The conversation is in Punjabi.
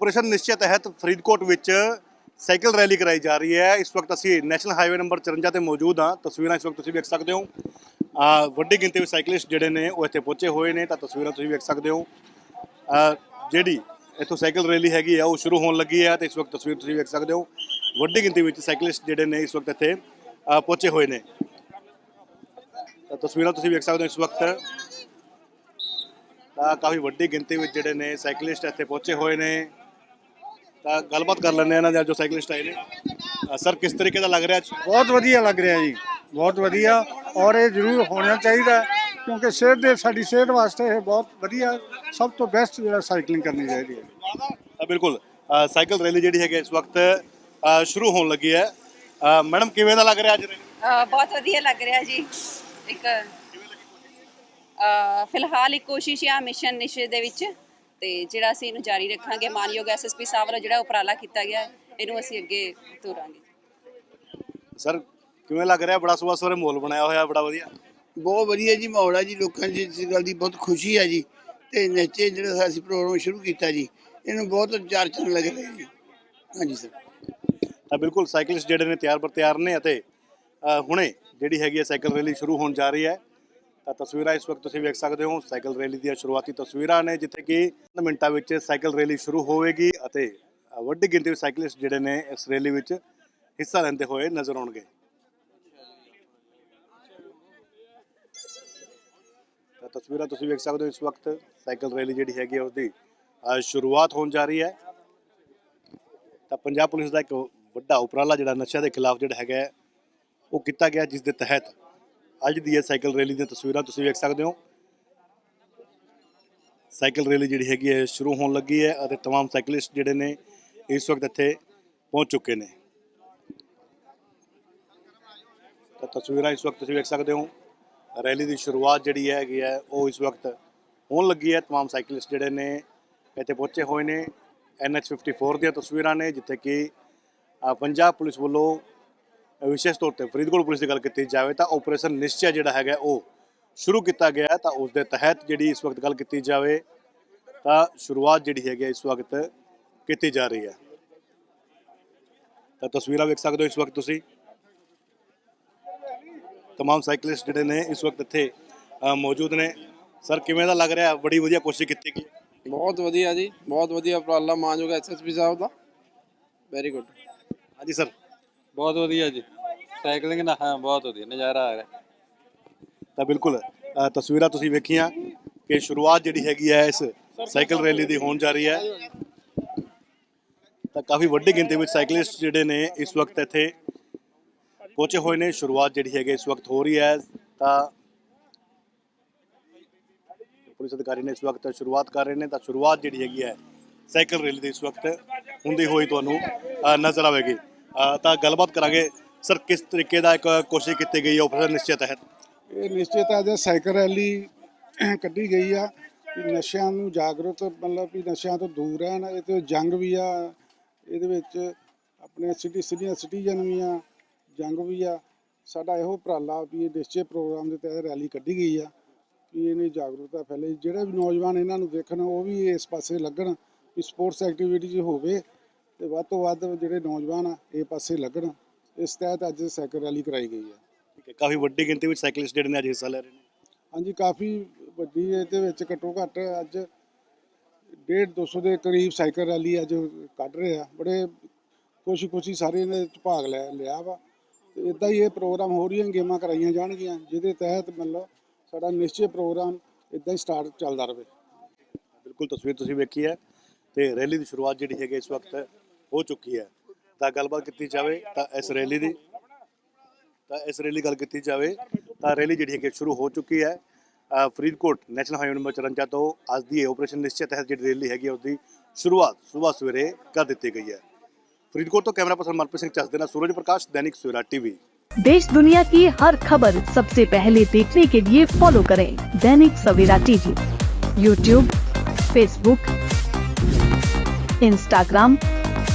ਆਪਰੇਸ਼ਨ ਨਿਸ਼ਚੈ ਤਹਿਤ ਫਰੀਦਕੋਟ ਵਿੱਚ ਸਾਈਕਲ ਰੈਲੀ ਕਰਾਈ ਜਾ ਰਹੀ ਹੈ। ਇਸ ਵਕਤ ਅਸੀਂ ਨੈਸ਼ਨਲ ਹਾਈਵੇ ਨੰਬਰ 54 ਤੇ ਮੌਜੂਦ ਹਾਂ। ਤਸਵੀਰਾਂ ਇਸ ਵਕਤ ਤੁਸੀਂ ਵੇਖ ਸਕਦੇ ਹੋ। ਆ ਵੱਡੀ ਗਿਣਤੀ ਵਿੱਚ ਸਾਈਕਲਿਸਟ ਜਿਹੜੇ ਨੇ ਉਹ ਇੱਥੇ ਪਹੁੰਚੇ ਹੋਏ ਨੇ, ਤਾਂ ਤਸਵੀਰਾਂ ਤੁਸੀਂ ਵੇਖ ਸਕਦੇ ਹੋ। ਆ ਜਿਹੜੀ ਇੱਥੋਂ ਸਾਈਕਲ ਰੈਲੀ ਹੈਗੀ ਆ, ਉਹ ਸ਼ੁਰੂ ਹੋਣ ਲੱਗੀ ਹੈ ਤੇ ਇਸ ਵਕਤ ਤਸਵੀਰ ਤੁਸੀਂ ਵੇਖ ਸਕਦੇ ਹੋ। ਵੱਡੀ ਗਿਣਤੀ ਵਿੱਚ ਸਾਈਕਲਿਸਟ ਜਿਹੜੇ ਨੇ ਇਸ ਵਕਤ ਇੱਥੇ ਪਹੁੰਚੇ ਹੋਏ ਨੇ। ਤਾਂ ਤਸਵੀਰਾਂ ਤੁਸੀਂ ਵੇਖ ਸਕਦੇ ਹੋ ਇਸ ਵਕਤ। ਤਾਂ ਕਾਫੀ ਵੱਡੀ ਗਿਣਤੀ ਵਿੱਚ ਜਿਹੜੇ ਨੇ ਸਾਈਕਲਿਸਟ ਇੱਥੇ ਪਹੁੰਚੇ ਹੋਏ ਨੇ। ਤਾਂ ਗੱਲਬਾਤ ਕਰ ਲੈਂਦੇ ਆ ਇਹਨਾਂ ਦੇ ਜੋ ਸਾਈਕਲਿਸਟ ਆਏ ਨੇ। ਅ, ਸਰ ਕਿਸ ਤਰੀਕੇ ਦਾ ਲੱਗ ਰਿਹਾ ਅੱਜ? ਬਹੁਤ ਵਧੀਆ ਲੱਗ ਰਿਹਾ ਜੀ ਬਹੁਤ ਵਧੀਆ ਔਰ ਇਹ ਜ਼ਰੂਰ ਹੋਣਾ ਚਾਹੀਦਾ ਹੈ, ਕਿਉਂਕਿ ਸਿਹਤ ਦੇ ਸਾਡੀ ਸਿਹਤ ਵਾਸਤੇ ਇਹ ਬਹੁਤ ਵਧੀਆ ਸਭ ਤੋਂ ਬੈਸਟ ਜਿਹੜਾ ਸਾਈਕਲਿੰਗ ਕਰਨੀ ਚਾਹੀਦੀ ਹੈ। ਤਾਂ ਬਿਲਕੁਲ। ਅ, ਸਾਈਕਲ ਰੈਲੀ ਜਿਹੜੀ ਹੈਗੀ ਇਸ ਵਕਤ ਅ, ਸ਼ੁਰੂ ਹੋਣ ਲੱਗੀ ਹੈ। ਅ, ਮੈਡਮ ਕਿਵੇਂ ਦਾ ਲੱਗ ਰਿਹਾ ਅੱਜ ਰੈਲੀ ਬਹੁਤ ਵਧੀਆ ਲੱਗ ਰਿਹਾ ਜੀ। ਇੱਕ ਫਿਲਹਾਲ ਇੱਕ ਕੋਸ਼ਿਸ਼ ਆ ਮਿਸ਼ਨ ਨਿਸ਼ਚੇ ਦੇ ਵਿੱਚ। ਤੇ ਜਿਹੜਾ ਅਸੀਂ ਇਹਨੂੰ ਜਾਰੀ ਰੱਖਾਂਗੇ ਮਾਨਯੋਗ ਐਸਐਸਪੀ ਸਾਹਿਬ ਵੱਲੋਂ ਜਿਹੜਾ ਉਪਰਾਲਾ ਕੀਤਾ ਗਿਆ ਇਹਨੂੰ ਅਸੀਂ ਅੱਗੇ ਤੋਰਾਂਗੇ। ਸਰ ਕਿਵੇਂ ਲੱਗ ਰਿਹਾ? ਬੜਾ ਸੁਬਾਹ ਸਵੇਰੇ ਮਾਹੌਲ ਬਣਾਇਆ ਹੋਇਆ ਬੜਾ ਵਧੀਆ। ਬਹੁਤ ਵਧੀਆ ਜੀ ਮਾਹੌਲ ਹੈ ਜੀ ਲੋਕਾਂ 'ਚ ਇਸ ਗੱਲ ਦੀ ਬਹੁਤ ਖੁਸ਼ੀ ਹੈ ਜੀ। ਤੇ ਨਿਸ਼ਚੇ ਜਿਹੜਾ ਅਸੀਂ ਪ੍ਰੋਗਰਾਮ ਸ਼ੁਰੂ ਕੀਤਾ ਜੀ ਇਹਨੂੰ ਬਹੁਤ ਚਾਰ ਚੰਨ ਲੱਗ ਰਹੇ ਜੀ। ਹਾਂਜੀ ਸਰ। ਤਾਂ ਬਿਲਕੁਲ ਸਾਈਕਲਿਸਟ ਜਿਹੜੇ ਨੇ ਤਿਆਰ ਪਰ ਤਿਆਰ ਨੇ ਅਤੇ ਹੁਣੇ ਜਿਹੜੀ ਹੈਗੀ ਹੈ ਸਾਈਕਲ ਰੈਲੀ ਸ਼ੁਰੂ ਹੋਣ ਜਾ ਰਹੀ ਹੈ। ਤਾਂ ਤਸਵੀਰਾਂ ਇਸ ਵਕਤ ਤੁਸੀਂ ਵੇਖ ਸਕਦੇ ਹੋ, ਸਾਈਕਲ ਰੈਲੀ ਦੀਆਂ ਸ਼ੁਰੂਆਤੀ ਤਸਵੀਰਾਂ ਨੇ, ਜਿੱਥੇ ਕਿ ਮਿੰਟਾਂ ਵਿੱਚ ਸਾਈਕਲ ਰੈਲੀ ਸ਼ੁਰੂ ਹੋਵੇਗੀ ਅਤੇ ਵੱਡੀ ਗਿਣਤੀ ਵਿੱਚ ਸਾਈਕਲਿਸਟ ਜਿਹੜੇ ਨੇ ਇਸ ਰੈਲੀ ਵਿੱਚ ਹਿੱਸਾ ਲੈਂਦੇ ਹੋਏ ਨਜ਼ਰ ਆਉਣਗੇ। ਤਾਂ ਤਸਵੀਰਾਂ ਤੁਸੀਂ ਵੇਖ ਸਕਦੇ ਹੋ ਇਸ ਵਕਤ ਸਾਈਕਲ ਰੈਲੀ ਜਿਹੜੀ ਹੈਗੀ ਹੈ ਉਸਦੀ ਸ਼ੁਰੂਆਤ ਹੋਣ ਜਾ ਰਹੀ ਹੈ। ਤਾਂ ਪੰਜਾਬ ਪੁਲਿਸ ਦਾ ਇੱਕ ਵੱਡਾ ਉਪਰਾਲਾ ਜਿਹੜਾ ਨਸ਼ਿਆਂ ਦੇ ਖਿਲਾਫ ਜਿਹੜਾ ਹੈਗਾ ਉਹ ਕੀਤਾ ਗਿਆ, ਜਿਸ ਦੇ ਤਹਿਤ ਅੱਜ ਦੀ ਇਹ ਸਾਈਕਲ ਰੈਲੀ ਦੀਆਂ ਤਸਵੀਰਾਂ ਤੁਸੀਂ ਵੇਖ ਸਕਦੇ ਹੋ ਸਾਈਕਲ ਰੈਲੀ ਜਿਹੜੀ ਹੈਗੀ ਹੈ ਸ਼ੁਰੂ ਹੋਣ ਲੱਗੀ ਹੈ ਅਤੇ तमाम ਸਾਈਕਲਿਸਟ ਜਿਹੜੇ ਨੇ ਇਸ ਵਕਤ ਇੱਥੇ ਪਹੁੰਚ ਚੁੱਕੇ ਨੇ ਤਾਂ ਤਸਵੀਰਾਂ ਇਸ ਵਕਤ ਤੁਸੀਂ ਵੇਖ ਸਕਦੇ ਹੋ ਰੈਲੀ ਦੀ ਸ਼ੁਰੂਆਤ ਜਿਹੜੀ ਹੈਗੀ ਹੈ ਉਹ ਇਸ ਵਕਤ ਹੋਣ ਲੱਗੀ ਹੈ तमाम ਸਾਈਕਲਿਸਟ ਜਿਹੜੇ ਨੇ ਇੱਥੇ ਪਹੁੰਚੇ ਹੋਏ ਨੇ NH54 ਦੀਆਂ ਤਸਵੀਰਾਂ ਨੇ ਜਿੱਥੇ ਕਿ ਅ, ਪੰਜਾਬ ਪੁਲਿਸ ਵੱਲੋਂ ਵਿਸ਼ੇਸ਼ ਤੌਰ ਤੇ ਫਰੀਦਕੋਟ ਪੁਲਿਸ ਦੀ ਗੱਲ ਕੀਤੀ ਜਾਵੇ ਤਾਂ ਆਪਰੇਸ਼ਨ ਨਿਸ਼ਚੈ ਜਿਹੜਾ ਹੈਗਾ ਉਹ ਸ਼ੁਰੂ ਕੀਤਾ ਗਿਆ ਹੈ ਤਾਂ ਉਸ ਦੇ ਤਹਿਤ ਜਿਹੜੀ ਇਸ ਵਕਤ ਗੱਲ ਕੀਤੀ ਜਾਵੇ ਤਾਂ ਸ਼ੁਰੂਆਤ ਜਿਹੜੀ ਹੈਗੀ ਹੈ ਇਸ ਵਕਤ ਕੀਤੀ ਜਾ ਰਹੀ ਹੈ ਤਾਂ ਤਸਵੀਰਾਂ ਵੇਖ ਸਕਦੇ ਹੋ ਇਸ ਵਕਤ ਤੁਸੀਂ तमाम ਸਾਈਕਲਿਸਟ ਜਿਹੜੇ ਨੇ ਇਸ ਵਕਤ ਇੱਥੇ ਅ, ਮੌਜੂਦ ਨੇ ਸਰ ਕਿਵੇਂ ਦਾ ਲੱਗ ਰਿਹਾ ਬੜੀ ਵਧੀਆ ਕੋਸ਼ਿਸ਼ ਕੀਤੀ ਗਈ ਬਹੁਤ ਵਧੀਆ ਜੀ ਬਹੁਤ ਵਧੀਆ ਉਪਰਾਲਾ ਮਾਨਯੋਗ ਐਸਐਸਪੀ ਸਾਹਿਬ ਦਾ ਵੈਰੀ ਗੁੱਡ ਹਾਂਜੀ ਸਰ ਬਹੁਤ ਵਧੀਆ ਜੀ। ਸਾਈਕਲਿੰਗ ਦਾ ਹਾਂ ਬਹੁਤ ਵਧੀਆ ਨਜ਼ਾਰਾ ਆ ਰਿਹਾ। ਤਾਂ ਬਿਲਕੁਲ ਅ, ਤਸਵੀਰਾਂ ਤੁਸੀਂ ਵੇਖੀਆਂ ਕਿ ਸ਼ੁਰੂਆਤ ਜਿਹੜੀ ਹੈਗੀ ਹੈ ਇਸ ਸਾਈਕਲ ਰੈਲੀ ਦੀ ਹੋਣ ਜਾ ਰਹੀ ਹੈ। ਤਾਂ ਕਾਫੀ ਵੱਡੀ ਗਿਣਤੀ ਵਿੱਚ ਸਾਈਕਲਿਸਟ ਜਿਹੜੇ ਨੇ ਇਸ ਵਕਤ ਇੱਥੇ ਪਹੁੰਚੇ ਹੋਏ ਨੇ। ਸ਼ੁਰੂਆਤ ਜਿਹੜੀ ਹੈਗੀ ਇਸ ਵਕਤ ਹੋ ਰਹੀ ਹੈ। ਤਾਂ ਪੁਲਿਸ ਅਧਿਕਾਰੀ ਨੇ ਇਸ ਵਕਤ ਸ਼ੁਰੂਆਤ ਕਰ ਰਹੇ ਨੇ। ਤਾਂ ਸ਼ੁਰੂਆਤ ਜਿਹੜੀ ਹੈਗੀ ਹੈ ਸਾਈਕਲ ਰੈਲੀ ਦੀ ਇਸ ਵਕਤ ਹੁੰਦੀ ਹੋਈ ਤੁਹਾਨੂੰ ਅ, ਨਜ਼ਰ ਆਵੇਗੀ। ਤਾਂ ਗੱਲਬਾਤ ਕਰਾਂਗੇ। ਸਰ, ਕਿਸ ਤਰੀਕੇ ਦਾ ਇੱਕ ਕੋਸ਼ਿਸ਼ ਕੀਤੀ ਗਈ ਹੈ ਆਪਰੇਸ਼ਨ ਨਿਸ਼ਚੈ ਤਹਿਤ? ਇਹ ਨਿਸ਼ਚਿਤ ਹੈ ਸਾਈਕਲ ਰੈਲੀ ਕੱਢੀ ਗਈ ਆ ਵੀ ਨਸ਼ਿਆਂ ਨੂੰ ਜਾਗਰੂਕ, ਮਤਲਬ ਵੀ ਨਸ਼ਿਆਂ ਤੋਂ ਦੂਰ ਰਹਿਣ, ਇਹ ਤੇ ਜੰਗ ਵੀ ਆ, ਇਹਦੇ ਵਿੱਚ ਆਪਣੇ ਸਿਟੀ ਸੀਨੀਅਰ ਸਿਟੀਜ਼ਨ ਵੀ ਆ, ਜੰਗ ਵੀ ਆ। ਸਾਡਾ ਇਹੋ ਉਪਰਾਲਾ ਵੀ ਇਹ ਨਿਸ਼ਚੇ ਪ੍ਰੋਗਰਾਮ ਦੇ ਤਹਿਤ ਰੈਲੀ ਕੱਢੀ ਗਈ ਆ ਵੀ ਇਹਨੇ ਜਾਗਰੂਕਤਾ ਫੈਲੇ ਜਿਹੜੇ ਵੀ ਨੌਜਵਾਨ ਇਹਨਾਂ ਨੂੰ ਦੇਖਣ, ਉਹ ਵੀ ਇਸ ਪਾਸੇ ਲੱਗਣ ਵੀ ਸਪੋਰਟਸ ਐਕਟੀਵਿਟੀ 'ਚ ਹੋਵੇ ਤੇ ਵੱਧ ਤੋਂ ਵੱਧ ਜਿਹੜੇ ਨੌਜਵਾਨ ਆ ਇਹ ਪਾਸੇ ਲੱਗਣ। ਇਸ ਤਹਿਤ ਅੱਜ ਸਾਈਕਲ ਰੈਲੀ ਕਰਾਈ ਗਈ ਆ ਠੀਕ ਹੈ ਕਾਫੀ ਵੱਡੀ ਗਿਣਤੀ ਵਿੱਚ ਸਾਈਕਲਿਸਟ ਜਿਹੜੇ ਨੇ ਅੱਜ ਹਿੱਸਾ ਲੈ ਰਹੇ ਨੇ। ਹਾਂਜੀ ਕਾਫੀ ਵੱਡੀ ਇਹਦੇ ਵਿੱਚ ਘੱਟੋ ਘੱਟ ਅੱਜ 1.5 200 ਦੇ ਕਰੀਬ ਸਾਈਕਲ ਰੈਲੀ ਅੱਜ ਕੱਢ ਰਹੇ ਆ। ਬੜੇ ਖੁਸ਼ੀ ਖੁਸ਼ੀ ਸਾਰੇ ਵਿੱਚ ਭਾਗ ਲੈ ਲਿਆ ਵਾ। ਤੇ ਇਦਾਂ ਹੀ ਇਹ ਪ੍ਰੋਗਰਾਮ ਹੋ ਰਹੀਆਂ ਗੇਮਾਂ ਕਰਾਈਆਂ ਜਾਣਗੀਆਂ ਜਿਹਦੇ ਤਹਿਤ ਮਤਲਬ ਸਾਡਾ ਨਿਸ਼ਚੇ ਪ੍ਰੋਗਰਾਮ ਇਦਾਂ ਹੀ ਸਟਾਰਟ ਚੱਲਦਾ ਰਹੇ। ਬਿਲਕੁਲ ਤਸਵੀਰ ਤੁਸੀਂ ਵੇਖੀ ਹੈ ਤੇ ਰੈਲੀ ਦੀ ਸ਼ੁਰੂਆਤ ਜਿਹੜੀ ਹੈਗੀ ਇਸ ਵਕਤ ਹੋ ਚੁੱਕੀ ਹੈ ਤਾਂ ਗੱਲਬਾਤ ਕੀਤੀ ਜਾਵੇ ਤਾਂ ਇਸ ਰੈਲੀ ਦੀ ਤਾਂ ਇਸ ਰੈਲੀ ਗੱਲ ਕੀਤੀ ਜਾਵੇ ਤਾਂ ਰੈਲੀ ਜਿਹੜੀ ਹੈਗੀ ਸ਼ੁਰੂ ਹੋ ਚੁੱਕੀ ਹੈ ਅ, ਫਰੀਦਕੋਟ ਨੈਸ਼ਨਲ ਹਾਈਵੇ ਨੰਬਰ 54 ਤੋਂ ਅੱਜ ਦੀ ਆਪਰੇਸ਼ਨ ਨਿਸ਼ਚੈ ਤਹਿਤ ਜਿਹੜੀ ਰੈਲੀ ਹੈਗੀ ਹੈ ਉਸ ਦੀ ਸ਼ੁਰੂਆਤ ਸਵੇਰ ਸਵੇਰੇ ਕਰ ਦਿੱਤੀ ਗਈ ਹੈ ਫਰੀਦਕੋਟ ਤੋਂ ਕੈਮਰਾ ਪਰਸਨ ਮਨਪ੍ਰੀਤ ਸਿੰਘ ਚੱਸ ਦੇ ਨਾਲ ਸੂਰਜ ਪ੍ਰਕਾਸ਼ ਦੈਨਿਕ ਸਵੇਰਾ ਟੀਵੀ देश दुनिया की हर खबर सबसे पहले देखने के लिए फॉलो करें Dainik Savera TV YouTube Facebook Instagram